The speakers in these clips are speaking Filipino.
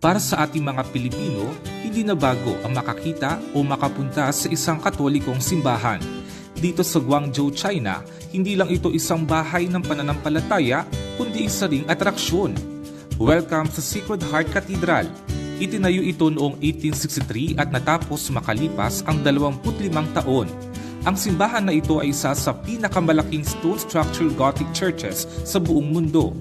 Para sa ating mga Pilipino, hindi na bago ang makakita o makapunta sa isang katolikong simbahan. Dito sa Guangzhou, China, hindi lang ito isang bahay ng pananampalataya, kundi isa ring atraksyon. Welcome sa Sacred Heart Cathedral. Itinayo ito noong 1863 at natapos makalipas ang 25 taon. Ang simbahan na ito ay isa sa pinakamalaking stone structure Gothic churches sa buong mundo.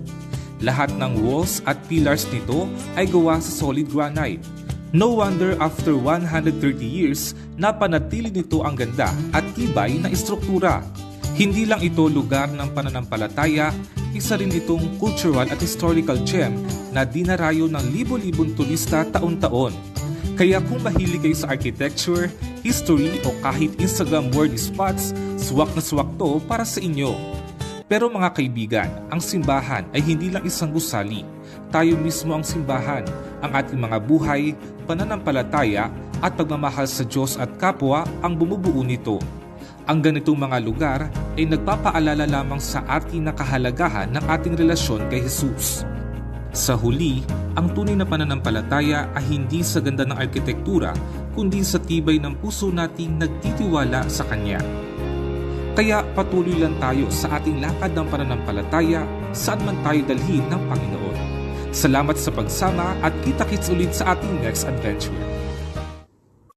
Lahat ng walls at pillars nito ay gawa sa solid granite. No wonder after 130 years, napanatili nito ang ganda at tibay na istruktura. Hindi lang ito lugar ng pananampalataya, isa rin itong cultural at historical gem na dinarayo ng libo-libong turista taon-taon. Kaya kung mahilig kayo sa architecture, history o kahit Instagram worthy spots, swak na swak to para sa inyo. Pero mga kaibigan, ang simbahan ay hindi lang isang gusali. Tayo mismo ang simbahan, ang ating mga buhay, pananampalataya at pagmamahal sa Diyos at kapwa ang bumubuo nito. Ang ganitong mga lugar ay nagpapaalala lamang sa atin na ng ating relasyon kay Jesus. Sa huli, ang tunay na pananampalataya ay hindi sa ganda ng arkitektura, kundi sa tibay ng puso nating nagtitiwala sa Kanya. Kaya patuloy lang tayo sa ating lakad ng pananampalataya saan man tayo dalhin ng Panginoon. Salamat sa pagsama at kita-kits ulit sa ating next adventure.